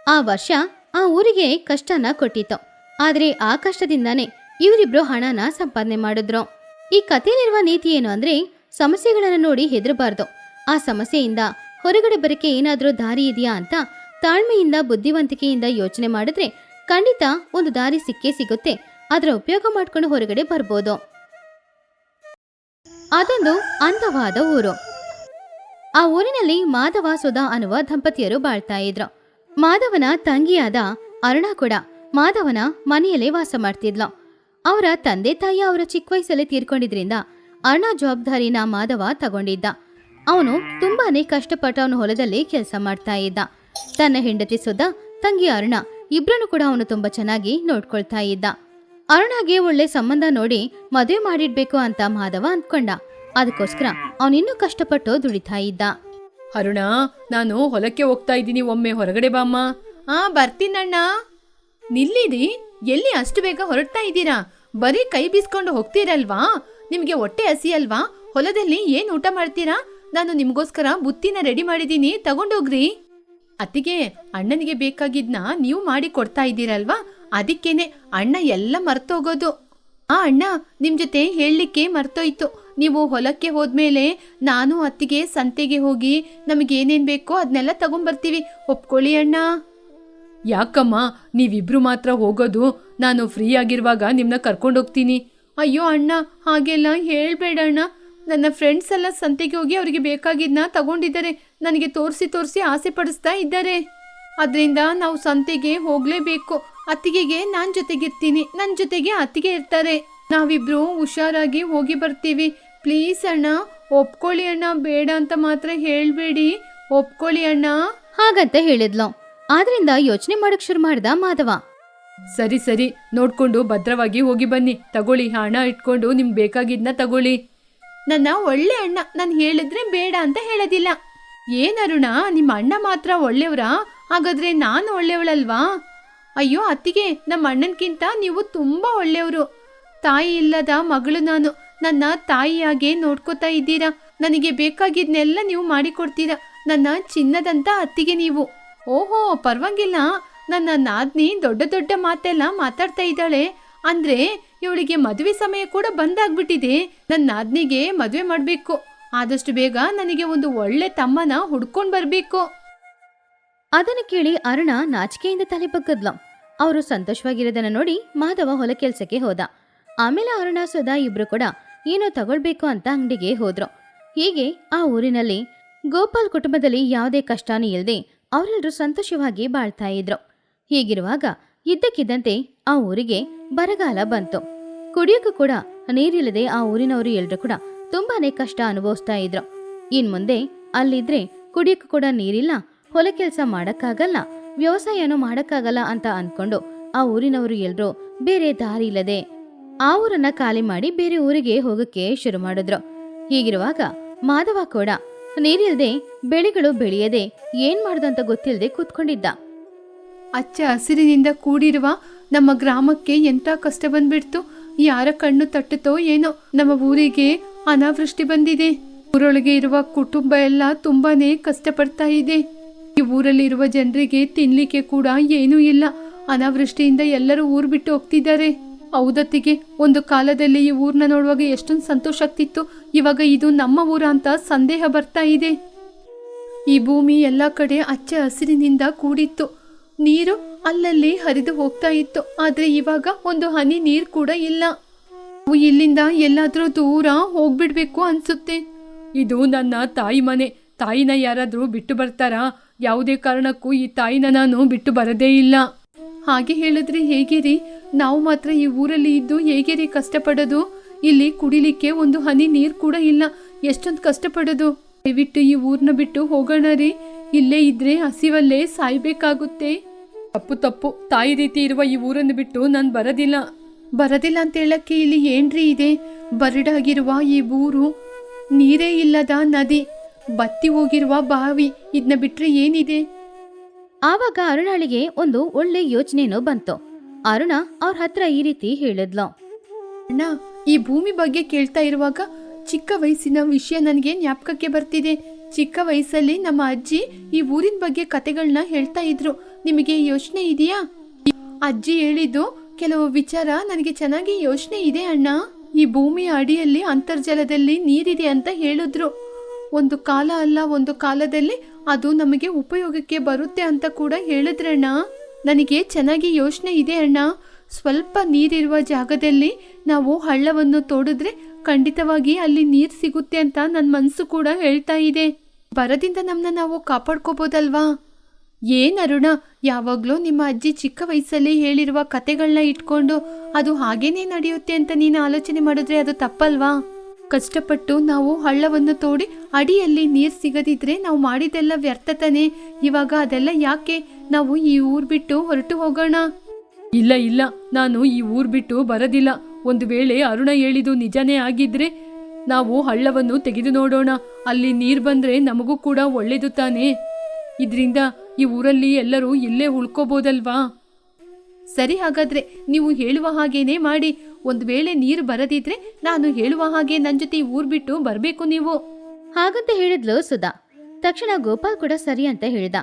ಆ ವರ್ಷ ಆ ಊರಿಗೆ ಕಷ್ಟನ ಕೊಟ್ಟಿತ್ತು. ಆದ್ರೆ ಆ ಕಷ್ಟದಿಂದಾನೇ ಇವರಿಬ್ರು ಹಣನ ಸಂಪಾದನೆ ಮಾಡಿದ್ರು. ಈ ಕಥೆಯಲ್ಲಿರುವ ನೀತಿ ಏನು ಅಂದ್ರೆ ಸಮಸ್ಯೆಗಳನ್ನು ನೋಡಿ ಹೆದರಬಾರ್ದು. ಆ ಸಮಸ್ಯೆಯಿಂದ ಹೊರಗಡೆ ಬರಕ್ಕೆ ಏನಾದರೂ ದಾರಿ ಇದೆಯಾ ಅಂತ ತಾಳ್ಮೆಯಿಂದ, ಬುದ್ಧಿವಂತಿಕೆಯಿಂದ ಯೋಚನೆ ಮಾಡಿದ್ರೆ ಖಂಡಿತ ಒಂದು ದಾರಿ ಸಿಕ್ಕೇ ಸಿಗುತ್ತೆ. ಅದರ ಉಪಯೋಗ ಮಾಡ್ಕೊಂಡು ಹೊರಗಡೆ ಬರ್ಬೋದು. ಅದೊಂದು ಅಂದವಾದ ಊರು. ಆ ಊರಿನಲ್ಲಿ ಮಾಧವ, ಸುಧಾ ಅನ್ನುವ ದಂಪತಿಯರು ಬಾಳ್ತಾ ಇದ್ರು. ಮಾಧವನ ತಂಗಿಯಾದ ಅರುಣ ಕೂಡ ಮಾಧವನ ಮನೆಯಲ್ಲೇ ವಾಸ ಮಾಡ್ತಿದ್ಲ. ಅವರ ತಂದೆ ತಾಯಿ ಅವರ ಚಿಕ್ಕ ವಯಸ್ಸಲ್ಲೇ ತೀರ್ಕೊಂಡಿದ್ರಿಂದ ಅಣ್ಣ ಜವಾಬ್ದಾರಿನ ಮಾಧವ ತಗೊಂಡಿದ್ದ. ಅವನು ತುಂಬಾನೇ ಕಷ್ಟಪಟ್ಟು ಅವನ ಹೊಲದಲ್ಲಿ ಕೆಲಸ ಮಾಡ್ತಾ ಇದ್ದ. ತನ್ನ ಹೆಂಡತಿ ಸುಧಾ, ತಂಗಿ ಅರುಣ ಇಬ್ಬರನ್ನು ಕೂಡ ಅವನು ತುಂಬಾ ಚೆನ್ನಾಗಿ ನೋಡ್ಕೊಳ್ತಾ ಇದ್ದ. ಅರುಣಾಗೆ ಒಳ್ಳೆ ಸಂಬಂಧ ನೋಡಿ ಮದುವೆ ಮಾಡಿಡ್ಬೇಕು ಅಂತ ಮಾಧವ ಅಂದ್ಕೊಂಡ. ಅದಕ್ಕೋಸ್ಕರ ಅವನಿನ್ನೂ ಕಷ್ಟಪಟ್ಟು ದುಡಿತಾ ಇದ್ದ. ಅರುಣ, ನಾನು ಹೊಲಕ್ಕೆ ಹೋಗ್ತಾ ಇದ್ದೀನಿ. ಒಮ್ಮೆ ಹೊರಗಡೆ ಬಾಮ್ಮ. ಆ, ಬರ್ತೀನಣ್ಣ. ನಿಲ್ಲಿರಿ. ಎಲ್ಲಿ ಅಷ್ಟು ಬೇಗ ಹೊರಡ್ತಾ ಇದ್ದೀರಾ? ಬರೀ ಕೈ ಬೀಸ್ಕೊಂಡು ಹೋಗ್ತೀರಲ್ವಾ? ನಿಮಗೆ ಹೊಟ್ಟೆ ಹಸಿ ಅಲ್ವಾ? ಹೊಲದಲ್ಲಿ ಏನ್ ಊಟ ಮಾಡ್ತೀರಾ? ನಾನು ನಿಮಗೋಸ್ಕರ ಬುತ್ತಿನ ರೆಡಿ ಮಾಡಿದ್ದೀನಿ. ತಗೊಂಡೋಗ್ರಿ. ಅತ್ತಿಗೆ, ಅಣ್ಣನಿಗೆ ಬೇಕಾಗಿದ್ನ ನೀವು ಮಾಡಿ ಕೊಡ್ತಾ ಇದ್ದೀರಲ್ವಾ? ಅದಕ್ಕೇನೆ ಅಣ್ಣ ಎಲ್ಲ ಮರ್ತೋಗೋದು. ಆ ಅಣ್ಣ, ನಿಮ್ ಜೊತೆ ಹೇಳಲಿಕ್ಕೆ ಮರ್ತೋಯ್ತು. ನೀವು ಹೊಲಕ್ಕೆ ಹೋದ್ಮೇಲೆ ನಾನು ಅತ್ತಿಗೆ ಸಂತೆಗೆ ಹೋಗಿ ನಮಗೇನೇನ್ ಬೇಕೋ ಅದನ್ನೆಲ್ಲ ತಗೊಂಬರ್ತೀವಿ. ಒಪ್ಕೊಳ್ಳಿ ಅಣ್ಣ. ಯಾಕಮ್ಮ, ನೀವಿಬ್ರು ಮಾತ್ರ ಹೋಗೋದು? ನಾನು ಫ್ರೀ ಆಗಿರುವಾಗ ನಿಮ್ಮನ್ನ ಕರ್ಕೊಂಡೋಗ್ತೀನಿ. ಅಯ್ಯೋ ಅಣ್ಣ, ಹಾಗೆಲ್ಲ ಹೇಳಬೇಡ ಅಣ್ಣ. ನನ್ನ ಫ್ರೆಂಡ್ಸ್ ಎಲ್ಲ ಸಂತೆಗೆ ಹೋಗಿ ಅವರಿಗೆ ಬೇಕಾಗಿದ್ದನ್ನ ತಗೊಂಡಿದ್ದಾರೆ. ನನಗೆ ತೋರಿಸಿ ತೋರಿಸಿ ಆಸೆ ಪಡಿಸ್ತಾ ಇದ್ದಾರೆ. ಅದರಿಂದ ನಾವು ಸಂತೆಗೆ ಹೋಗಲೇಬೇಕು. ಅತ್ತಿಗೆಗೆ ನಾನ್ ಜೊತೆಗಿರ್ತೀನಿ. ನನ್ನ ಜೊತೆಗೆ ಅತ್ತಿಗೆ ಇರ್ತಾರೆ. ನಾವಿಬ್ರು ಹುಷಾರಾಗಿ ಹೋಗಿ ಬರ್ತೀವಿ. ಪ್ಲೀಸ್ ಅಣ್ಣ, ಒಪ್ಕೊಳ್ಳಿ ಅಣ್ಣ. ಬೇಡ ಅಂತ ಮಾತ್ರ ಹೇಳಬೇಡಿ. ಒಪ್ಕೊಳ್ಳಿ ಅಣ್ಣ. ಹಾಗಂತ ಹೇಳಿದ್ಲು. ಆದ್ರಿಂದ ಯೋಚನೆ ಮಾಡಕ್ ಶುರು ಮಾಡ್ದ ಮಾಧವ. ಸರಿ ಸರಿ ನೋಡ್ಕೊಂಡು ಭದ್ರವಾಗಿ ಹೋಗಿ ಬನ್ನಿ. ತಗೊಳ್ಳಿ ಹಣ ಇಟ್ಕೊಂಡು ನಿಮ್ಗೆ ಬೇಕಾಗಿದ್ನ ತಗೊಳ್ಳಿ. ನನ್ನ ಒಳ್ಳೆ ಅಣ್ಣ ನಾನು ಹೇಳಿದ್ರೆ ಬೇಡ ಅಂತ ಹೇಳೋದಿಲ್ಲ. ಅರುಣ ನಿಮ್ಮ ಅಣ್ಣ ಮಾತ್ರ ಒಳ್ಳೆಯವರಾ ಹಾಗಾದ್ರೆ ನಾನು ಒಳ್ಳೆಯವಳಲ್ವಾ ಅಯ್ಯೋ ಅತ್ತಿಗೆ ನಮ್ಮ ಅಣ್ಣನ್ಕಿಂತ ನೀವು ತುಂಬಾ ಒಳ್ಳೆಯವರು ತಾಯಿ ಇಲ್ಲದ ಮಗಳು ನಾನು. ನನ್ನ ತಾಯಿಯಾಗೆ ನೋಡ್ಕೋತಾ ಇದ್ದೀರಾ? ನನಗೆ ಬೇಕಾಗಿದ್ನೆಲ್ಲ ನೀವು ಮಾಡಿಕೊಡ್ತೀರಾ? ನನ್ನ ಚಿನ್ನದಂತ ಅತ್ತಿಗೆ ನೀವು. ಓಹೋ, ಪರವಾಗಿಲ್ಲ. ನನ್ನ ನಾದ್ನಿ ದೊಡ್ಡ ದೊಡ್ಡ ಮಾತೆಲ್ಲ ಮಾತಾಡ್ತಾ ಇದ್ದಾಳೆ. ಅಂದ್ರೆ ಇವಳಿಗೆ ಮದುವೆ ಸಮಯ ಕೂಡ ಬಂದಾಗ್ಬಿಟ್ಟಿದೆ. ನನ್ನ ನಾದ್ನಿಗೆ ಮದುವೆ ಮಾಡ್ಬೇಕು. ಆದಷ್ಟು ಬೇಗ ನನಗೆ ಒಂದು ಒಳ್ಳೆ ತಮ್ಮನ ಹುಡ್ಕೊಂಡ್ ಬರ್ಬೇಕು. ಅದನ್ನು ಕೇಳಿ ಅರುಣ ನಾಚಿಕೆಯಿಂದ ತಲೆ ಬಗ್ಗದ್ಲ. ಅವರು ಸಂತೋಷವಾಗಿರೋದನ್ನ ನೋಡಿ ಮಾಧವ ಹೊಲ ಕೆಲ್ಸಕ್ಕೆ ಹೋದ. ಆಮೇಲೆ ಅರುಣ ಸದಾ ಇಬ್ರು ಕೂಡ ಏನೋ ತಗೊಳ್ಬೇಕು ಅಂತ ಅಂಗಡಿಗೆ ಹೋದ್ರು. ಹೀಗೆ ಆ ಊರಿನಲ್ಲಿ ಗೋಪಾಲ್ ಕುಟುಂಬದಲ್ಲಿ ಯಾವುದೇ ಕಷ್ಟನೂ ಇಲ್ಲದೆ ಅವರೆಲ್ಲರೂ ಸಂತೋಷವಾಗಿ ಬಾಳ್ತಾ ಇದ್ರು. ಹೀಗಿರುವಾಗ ಇದ್ದಕ್ಕಿದ್ದಂತೆ ಆ ಊರಿಗೆ ಬರಗಾಲ ಬಂತು. ಕುಡಿಯೋಕ್ಕೂ ಕೂಡ ನೀರಿಲ್ಲದೆ ಆ ಊರಿನವರು ಎಲ್ಲರೂ ಕೂಡ ತುಂಬಾನೇ ಕಷ್ಟ ಅನುಭವಿಸ್ತಾ ಇದ್ರು. ಇನ್ ಮುಂದೆ ಅಲ್ಲಿದ್ರೆ ಕುಡಿಯೋಕ್ಕೂ ಕೂಡ ನೀರಿಲ್ಲ, ಹೊಲ ಕೆಲಸ ಮಾಡಕ್ಕಾಗಲ್ಲ, ವ್ಯವಸಾಯನೂ ಮಾಡಕ್ಕಾಗಲ್ಲ ಅಂತ ಅನ್ಕೊಂಡು ಆ ಊರಿನವರು ಎಲ್ರು ಬೇರೆ ದಾರಿ ಇಲ್ಲದೆ ಆ ಊರನ್ನ ಖಾಲಿ ಮಾಡಿ ಬೇರೆ ಊರಿಗೆ ಹೋಗಕ್ಕೆ ಶುರು ಮಾಡಿದ್ರು. ಹೀಗಿರುವಾಗ ಮಾಧವ ಕೂಡ ನೀರಿಲ್ದೆ ಬೆಳೆಗಳು ಬೆಳೆಯದೆ ಏನ್ ಮಾಡ್ದಂತ ಗೊತ್ತಿಲ್ಲದೆ ಕೂತ್ಕೊಂಡಿದ್ದ. ಅಚ್ಚ ಹಸಿರಿನಿಂದ ಕೂಡಿರುವ ನಮ್ಮ ಗ್ರಾಮಕ್ಕೆ ಎಂತ ಕಷ್ಟ ಬಂದ್ಬಿಡ್ತು. ಯಾರ ಕಣ್ಣು ತಟ್ಟುತ್ತೋ ಏನೋ. ನಮ್ಮ ಊರಿಗೆ ಅನಾವೃಷ್ಟಿ ಬಂದಿದೆ. ಊರೊಳಗೆ ಇರುವ ಕುಟುಂಬ ಎಲ್ಲ ತುಂಬಾನೇ ಕಷ್ಟಪಡ್ತಾ ಇದೆ. ಈ ಊರಲ್ಲಿ ಇರುವ ಜನರಿಗೆ ತಿನ್ಲಿಕ್ಕೆ ಕೂಡ ಏನೂ ಇಲ್ಲ. ಅನಾವೃಷ್ಟಿಯಿಂದ ಎಲ್ಲರೂ ಊರ್ ಬಿಟ್ಟು ಹೋಗ್ತಿದ್ದಾರೆ. ಹೌದತ್ತಿಗೆ ಒಂದು ಕಾಲದಲ್ಲಿ ಈ ಊರ್ನ ನೋಡುವಾಗ ಎಷ್ಟೊಂದು ಸಂತೋಷ ಆಗ್ತಿತ್ತು. ಇವಾಗ ಇದು ನಮ್ಮ ಊರ ಅಂತ ಸಂದೇಹ ಬರ್ತಾ ಇದೆ. ಈ ಭೂಮಿ ಎಲ್ಲ ಕಡೆ ಹಚ್ಚ ಹಸಿರಿನಿಂದ ಕೂಡಿತ್ತು. ನೀರು ಅಲ್ಲಲ್ಲಿ ಹರಿದು ಹೋಗ್ತಾ ಇತ್ತು. ಆದರೆ ಇವಾಗ ಒಂದು ಹನಿ ನೀರು ಕೂಡ ಇಲ್ಲ. ಇಲ್ಲಿಂದ ಎಲ್ಲಾದರೂ ದೂರ ಹೋಗ್ಬಿಡ್ಬೇಕು ಅನ್ಸುತ್ತೆ. ಇದು ನನ್ನ ತಾಯಿ ಮನೆ. ತಾಯಿನ ಯಾರಾದರೂ ಬಿಟ್ಟು ಬರ್ತಾರಾ? ಯಾವುದೇ ಕಾರಣಕ್ಕೂ ಈ ತಾಯಿನ ನಾನು ಬಿಟ್ಟು ಬರದೇ ಇಲ್ಲ. ಹಾಗೆ ಹೇಳಿದ್ರೆ ಹೇಗೆ ರೀ ನಾವು ಮಾತ್ರ ಈ ಊರಲ್ಲಿ ಇದ್ದು ಹೇಗೆ ರೀ ಕಷ್ಟಪಡೋದು? ಇಲ್ಲಿ ಕುಡಿಲಿಕ್ಕೆ ಒಂದು ಹನಿ ನೀರು ಕೂಡ ಇಲ್ಲ. ಎಷ್ಟೊಂದು ಕಷ್ಟಪಡೋದು? ದಯವಿಟ್ಟು ಈ ಊರ್ನ ಬಿಟ್ಟು ಹೋಗೋಣ ರೀ. ಇಲ್ಲೇ ಇದ್ರೆ ಹಸಿವಲ್ಲೇ ಸಾಯ್ಬೇಕಾಗುತ್ತೆ. ತಪ್ಪು ತಪ್ಪು. ತಾಯಿ ರೀತಿ ಇರುವ ಈ ಊರನ್ನು ಬಿಟ್ಟು ನಾನು ಬರೋದಿಲ್ಲ. ಬರೋದಿಲ್ಲ ಅಂತ ಹೇಳಕ್ಕೆ ಇಲ್ಲಿ ಏನ್ರಿ ಇದೆ? ಬರಡಾಗಿರುವ ಈ ಊರು ನೀರೇ ಇಲ್ಲದ ನದಿ, ಬತ್ತಿ ಹೋಗಿರುವ ಬಾವಿ ಇದನ್ನ ಬಿಟ್ರೆ ಏನಿದೆ? ಆವಾಗ ಅರುಣಾಳಿಗೆ ಒಂದು ಒಳ್ಳೆ ಯೋಚನೆನೂ ಬಂತು. ಅರುಣ ಅವ್ರ ಹತ್ರ ಈ ರೀತಿ ಹೇಳಿದ್ಲು. ಅಣ್ಣ, ಈ ಭೂಮಿ ಬಗ್ಗೆ ಕೇಳ್ತಾ ಇರುವಾಗ ಚಿಕ್ಕ ವಯಸ್ಸಿನ ವಿಷಯ ನನಗೆ ಜ್ಞಾಪಕಕ್ಕೆ ಬರ್ತಿದೆ. ಚಿಕ್ಕ ವಯಸ್ಸಲ್ಲಿ ನಮ್ಮ ಅಜ್ಜಿ ಈ ಊರಿನ ಬಗ್ಗೆ ಕತೆಗಳನ್ನ ಹೇಳ್ತಾ ಇದ್ರು. ನಿಮಗೆ ಯೋಚನೆ ಇದೆಯಾ? ಅಜ್ಜಿ ಹೇಳಿದ್ದು ಕೆಲವು ವಿಚಾರ ನನಗೆ ಚೆನ್ನಾಗಿ ಯೋಚನೆ ಇದೆ ಅಣ್ಣ. ಈ ಭೂಮಿಯ ಅಡಿಯಲ್ಲಿ ಅಂತರ್ಜಲದಲ್ಲಿ ನೀರಿದೆ ಅಂತ ಹೇಳಿದ್ರು. ಒಂದು ಕಾಲ ಅಲ್ಲ, ಒಂದು ಕಾಲದಲ್ಲಿ ಅದು ನಮಗೆ ಉಪಯೋಗಕ್ಕೆ ಬರುತ್ತೆ ಅಂತ ಕೂಡ ಹೇಳಿದ್ರಣ್ಣ. ನನಗೆ ಚೆನ್ನಾಗಿ ಯೋಚನೆ ಇದೆ ಅಣ್ಣ. ಸ್ವಲ್ಪ ನೀರಿರುವ ಜಾಗದಲ್ಲಿ ನಾವು ಹಳ್ಳವನ್ನು ತೋಡಿದ್ರೆ ಖಂಡಿತವಾಗಿ ಅಲ್ಲಿ ನೀರು ಸಿಗುತ್ತೆ ಅಂತ ನನ್ನ ಮನಸ್ಸು ಕೂಡ ಹೇಳ್ತಾ ಇದೆ. ಬರದಿಂದ ನಮ್ಮನ್ನ ನಾವು ಕಾಪಾಡ್ಕೋಬೋದಲ್ವಾ? ಏನ್ ಅರುಣ, ಯಾವಾಗಲೂ ನಿಮ್ಮ ಅಜ್ಜಿ ಚಿಕ್ಕ ವಯಸ್ಸಲ್ಲಿ ಹೇಳಿರುವ ಕತೆಗಳನ್ನ ಇಟ್ಕೊಂಡು ಅದು ಹಾಗೇನೇ ನಡೆಯುತ್ತೆ ಅಂತ ನೀನು ಆಲೋಚನೆ ಮಾಡಿದ್ರೆ ಅದು ತಪ್ಪಲ್ವಾ? ಕಷ್ಟಪಟ್ಟು ನಾವು ಹಳ್ಳವನ್ನು ತೋಡಿ ಅಡಿಯಲ್ಲಿ ನೀರು ಸಿಗದಿದ್ರೆ ನಾವು ಮಾಡಿದೆಲ್ಲ ವ್ಯರ್ಥತನೇ. ಇವಾಗ ಅದೆಲ್ಲ ಯಾಕೆ? ನಾವು ಈ ಊರ್ ಬಿಟ್ಟು ಹೊರಟು ಹೋಗೋಣ. ಇಲ್ಲ ಇಲ್ಲ. ನಾನು ಈ ಊರ್ ಬಿಟ್ಟು ಬರೋದಿಲ್ಲ. ಒಂದು ವೇಳೆ ಅರುಣ ಹೇಳಿದು ನಿಜನೇ ಆಗಿದ್ರೆ ನಾವು ಹಳ್ಳವನ್ನು ತೆಗೆದು ನೋಡೋಣ. ಅಲ್ಲಿ ನೀರ್ ಬಂದ್ರೆ ನಮಗೂ ಕೂಡ ಒಳ್ಳೇದು ತಾನೇ. ಇದರಿಂದ ಈ ಊರಲ್ಲಿ ಎಲ್ಲರೂ ಇಲ್ಲೇ ಉಳ್ಕೋಬೋದಲ್ವಾ? ಸರಿ ಹಾಗಾದ್ರೆ, ನೀವು ಹೇಳುವ ಹಾಗೇನೆ ಮಾಡಿ. ಒಂದು ವೇಳೆ ನೀರು ಬರದಿದ್ರೆ ನಾನು ಹೇಳುವ ಹಾಗೆ ನನ್ನ ಜೊತೆ ಊರ್ ಬಿಟ್ಟು ಬರಬೇಕು ನೀವು? ಹಾಗಂತ ಹೇಳಿದ್ಲು ಸುಧಾ. ತಕ್ಷಣ ಗೋಪಾಲ್ ಕೂಡ ಸರಿ ಅಂತ ಹೇಳಿದ.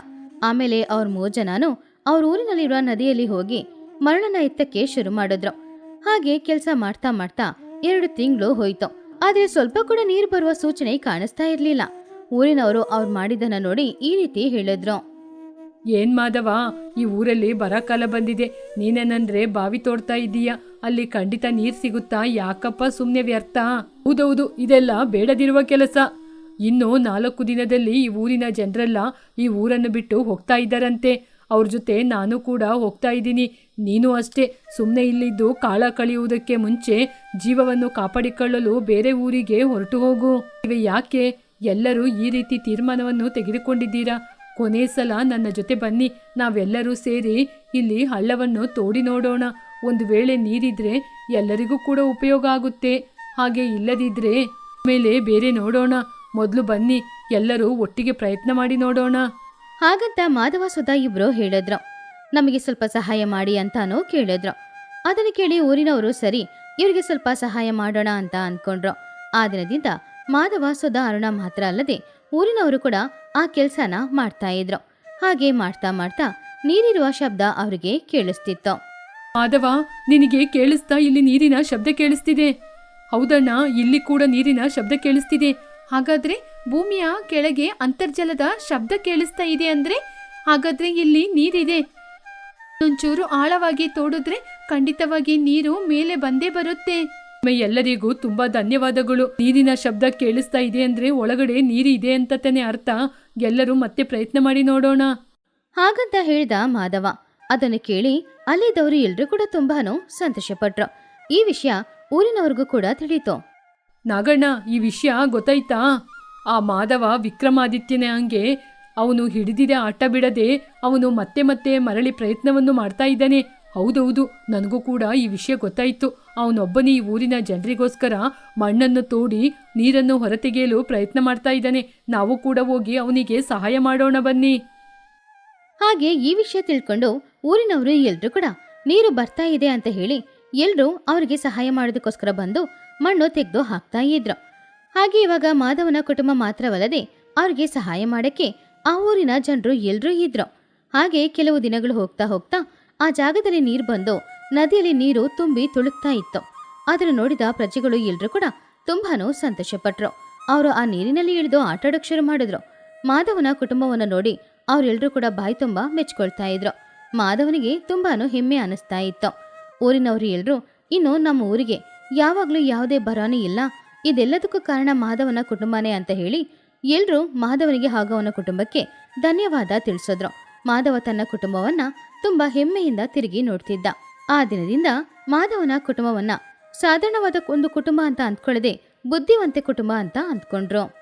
ಆಮೇಲೆ ಅವ್ರ ಮೂರ್ ಜನನು ಅವ್ರ ಊರಿನಲ್ಲಿರುವ ನದಿಯಲ್ಲಿ ಹೋಗಿ ಮರಳನ ಎತ್ತಕ್ಕೆ ಶುರು ಮಾಡಿದ್ರು. ಹಾಗೆ ಕೆಲಸ ಮಾಡ್ತಾ ಮಾಡ್ತಾ ಎರಡು ತಿಂಗಳು ಹೋಯ್ತು. ಆದ್ರೆ ಸ್ವಲ್ಪ ಕೂಡ ನೀರು ಬರುವ ಸೂಚನೆ ಕಾಣಿಸ್ತಾ ಇರ್ಲಿಲ್ಲ. ಊರಿನವರು ಅವ್ರು ಮಾಡಿದ್ದನ್ನ ನೋಡಿ ಈ ರೀತಿ ಹೇಳಿದ್ರು. ಏನ್ ಮಾಧವ ಈ ಊರಲ್ಲಿ ಬರಕಾಲ ಬಂದಿದೆ. ನೀನೇನಂದ್ರೆ ಬಾವಿ ತೋಡ್ತಾ ಇದ್ದೀಯ? ಅಲ್ಲಿ ಖಂಡಿತ ನೀರ್ ಸಿಗುತ್ತಾ? ಯಾಕಪ್ಪ ಸುಮ್ನೆ ವ್ಯರ್ಥ? ಹೌದೌದು, ಇದೆಲ್ಲ ಬೇಡದಿರುವ ಕೆಲಸ. ಇನ್ನು ನಾಲ್ಕು ದಿನದಲ್ಲಿ ಈ ಊರಿನ ಜನರೆಲ್ಲ ಈ ಊರನ್ನು ಬಿಟ್ಟು ಹೋಗ್ತಾ ಇದ್ದಾರಂತೆ. ಅವ್ರ ಜೊತೆ ನಾನು ಕೂಡ ಹೋಗ್ತಾ ಇದ್ದೀನಿ. ನೀನು ಅಷ್ಟೇ. ಸುಮ್ಮನೆ ಇಲ್ಲಿದ್ದು ಕಾಳ ಕಳೆಯುವುದಕ್ಕೆ ಮುಂಚೆ ಜೀವವನ್ನು ಕಾಪಾಡಿಕೊಳ್ಳಲು ಬೇರೆ ಊರಿಗೆ ಹೊರಟು ಹೋಗು. ಇವೆ ಯಾಕೆ? ಎಲ್ಲರೂ ಈ ರೀತಿ ತೀರ್ಮಾನವನ್ನು ತೆಗೆದುಕೊಂಡಿದ್ದೀರಾ? ಕೊನೆ ಸಲ ನನ್ನ ಜೊತೆ ಬನ್ನಿ. ನಾವೆಲ್ಲರೂ ಸೇರಿ ಇಲ್ಲಿ ಹಳ್ಳವನ್ನು ತೋಡಿ ನೋಡೋಣ. ಒಂದು ವೇಳೆ ನೀರಿದ್ರೆ ಎಲ್ಲರಿಗೂ ಕೂಡ ಉಪಯೋಗ ಆಗುತ್ತೆ. ಹಾಗೆ ಇಲ್ಲದಿದ್ರೆ ಮೇಲೆ ಬೇರೆ ನೋಡೋಣ. ಮೊದಲು ಬನ್ನಿ, ಎಲ್ಲರೂ ಒಟ್ಟಿಗೆ ಪ್ರಯತ್ನ ಮಾಡಿ ನೋಡೋಣ. ಹಾಗಂತ ಮಾಧವ ಸುಧಾ ಇಬ್ರು ಹೇಳಿದ್ರು. ನಮಗೆ ಸ್ವಲ್ಪ ಸಹಾಯ ಮಾಡಿ ಅಂತಾನೂ ಕೇಳಿದ್ರು. ಅದನ್ನು ಕೇಳಿ ಊರಿನವರು ಸರಿ, ಇವರಿಗೆ ಸ್ವಲ್ಪ ಸಹಾಯ ಮಾಡೋಣ ಅಂತ ಅನ್ಕೊಂಡ್ರು ಆ ದಿನದಿಂದ ಮಾಧವ ಸುಧಾ ಅರುಣ ಮಾತ್ರ ಅಲ್ಲದೆ ಊರಿನವರು ಕೂಡ ಆ ಕೆಲಸನ ಮಾಡ್ತಾ ಇದ್ರು. ಹಾಗೆ ಮಾಡ್ತಾ ಮಾಡ್ತಾ ನೀರಿರುವ ಶಬ್ದ ಅವರಿಗೆ ಕೇಳಿಸ್ತಿತ್ತು. ಮಾಧವ, ನಿನಗೆ ಕೇಳಿಸ್ತಾ ಇಲ್ಲಿ ನೀರಿನ ಶಬ್ದ ಕೇಳಿಸ್ತಿದೆ. ಹೌದಣ್ಣ, ಇಲ್ಲಿ ಕೂಡ ನೀರಿನ ಶಬ್ದ ಕೇಳಿಸ್ತಿದೆ. ಹಾಗಾದ್ರೆ ಭೂಮಿಯ ಕೆಳಗೆ ಅಂತರ್ಜಲದ ಶಬ್ದ ಕೇಳಿಸ್ತಾ ಇದೆ ಅಂದ್ರೆ? ಹಾಗಾದ್ರೆ ಇಲ್ಲಿ ನೀರಿದೆ. ಒಂಚೂರು ಆಳವಾಗಿ ತೋಡಿದ್ರೆ ಖಂಡಿತವಾಗಿ ನೀರು ಮೇಲೆ ಬಂದೇ ಬರುತ್ತೆ. ಎಲ್ಲರಿಗೂ ತುಂಬಾ ಧನ್ಯವಾದಗಳು. ನೀರಿನ ಶಬ್ದ ಕೇಳಿಸ್ತಾ ಇದೆ ಅಂದ್ರೆ ಒಳಗಡೆ ನೀರು ಇದೆ ಅಂತ ಅರ್ಥ. ಎಲ್ಲರೂ ಮತ್ತೆ ಪ್ರಯತ್ನ ಮಾಡಿ ನೋಡೋಣ. ಹಾಗಂತ ಹೇಳ್ದ ಮಾಧವ. ಅದನ್ನು ಕೇಳಿ ಅಲ್ಲಿದ್ದವರು ಎಲ್ರೂ ಕೂಡ ತುಂಬಾನು ಸಂತೋಷಪಟ್ರು. ಈ ವಿಷಯ ಊರಿನವ್ರಿಗೂ ಕೂಡ ತಿಳಿತು. ನಾಗಣ್ಣ ಈ ವಿಷಯ ಗೊತ್ತಾಯ್ತಾ? ಆ ಮಾಧವ ವಿಕ್ರಮಾದಿತ್ಯನ ಹಂಗೆ ಅವನು ಹಿಡಿದಿದೆ ಆಟ ಬಿಡದೆ ಅವನು ಮತ್ತೆ ಮತ್ತೆ ಮರಳಿ ಪ್ರಯತ್ನವನ್ನು ಮಾಡ್ತಾ ಇದ್ದಾನೆ. ಹೌದೌದು ನನಗೂ ಕೂಡ ಈ ವಿಷಯ ಗೊತ್ತಾಯಿತು. ಅವನೊಬ್ಬನೇ ಈ ಊರಿನ ಜನರಿಗೋಸ್ಕರ ಮಣ್ಣನ್ನು ತೋಡಿ ನೀರನ್ನು ಹೊರತೆಗೆಯಲು ಪ್ರಯತ್ನ ಮಾಡ್ತಾ ಇದ್ದಾನೆ. ನಾವು ಕೂಡ ಹೋಗಿ ಅವನಿಗೆ ಸಹಾಯ ಮಾಡೋಣ ಬನ್ನಿ. ಹಾಗೆ ಈ ವಿಷಯ ತಿಳ್ಕೊಂಡು ಊರಿನವರು ಎಲ್ರೂ ಕೂಡ, ನೀರು ಬರ್ತಾ ಇದೆ ಅಂತ ಹೇಳಿ ಎಲ್ಲರೂ ಅವರಿಗೆ ಸಹಾಯ ಮಾಡೋದಕ್ಕೋಸ್ಕರ ಬಂದು ಮಣ್ಣು ತೆಗೆದು ಹಾಕ್ತಾ ಇದ್ರು. ಹಾಗೆ ಇವಾಗ ಮಾಧವನ ಕುಟುಂಬ ಮಾತ್ರವಲ್ಲದೆ ಅವ್ರಿಗೆ ಸಹಾಯ ಮಾಡಕ್ಕೆ ಆ ಊರಿನ ಜನರು ಎಲ್ಲರೂ ಇದ್ರು. ಹಾಗೆ ಕೆಲವು ದಿನಗಳು ಹೋಗ್ತಾ ಹೋಗ್ತಾ ಆ ಜಾಗದಲ್ಲಿ ನೀರು ಬಂದು ನದಿಯಲ್ಲಿ ನೀರು ತುಂಬಿ ತುಳುಕ್ತಾ ಇತ್ತು. ಅದನ್ನು ನೋಡಿದ ಪ್ರಜೆಗಳು ಎಲ್ಲರೂ ಕೂಡ ತುಂಬಾನು ಸಂತೋಷಪಟ್ರು. ಅವರು ಆ ನೀರಿನಲ್ಲಿ ಇಳಿದು ಆಟಾಡೋಕ್ ಶುರು ಮಾಡಿದ್ರು. ಮಾಧವನ ಕುಟುಂಬವನ್ನು ನೋಡಿ ಅವರೆಲ್ಲರೂ ಕೂಡ ಬಾಯಿ ತುಂಬ ಮೆಚ್ಕೊಳ್ತಾ ಇದ್ರು. ಮಾಧವನಿಗೆ ತುಂಬಾನು ಹೆಮ್ಮೆ ಅನಿಸ್ತಾ ಇತ್ತು. ಊರಿನವರು ಎಲ್ರೂ, ಇನ್ನು ನಮ್ಮ ಊರಿಗೆ ಯಾವಾಗಲೂ ಯಾವುದೇ ಬರಾನೂ ಇಲ್ಲ. ಇದೆಲ್ಲದಕ್ಕೂ ಕಾರಣ ಮಾಧವನ ಕುಟುಂಬನೇ ಅಂತ ಹೇಳಿ ಎಲ್ಲರೂ ಮಾಧವನಿಗೆ ಹಾಗೂ ಅವನ ಕುಟುಂಬಕ್ಕೆ ಧನ್ಯವಾದ ತಿಳಿಸಿದ್ರು. ಮಾಧವ ತನ್ನ ಕುಟುಂಬವನ್ನ ತುಂಬಾ ಹೆಮ್ಮೆಯಿಂದ ತಿರುಗಿ ನೋಡ್ತಿದ್ದ. ಆ ದಿನದಿಂದ ಮಾಧವನ ಕುಟುಂಬವನ್ನ ಸಾಧಾರಣವಾದ ಒಂದು ಕುಟುಂಬ ಅಂತ ಅಂದ್ಕೊಳ್ಳದೆ ಬುದ್ಧಿವಂತೆ ಕುಟುಂಬ ಅಂತ ಅಂದ್ಕೊಂಡ್ರು.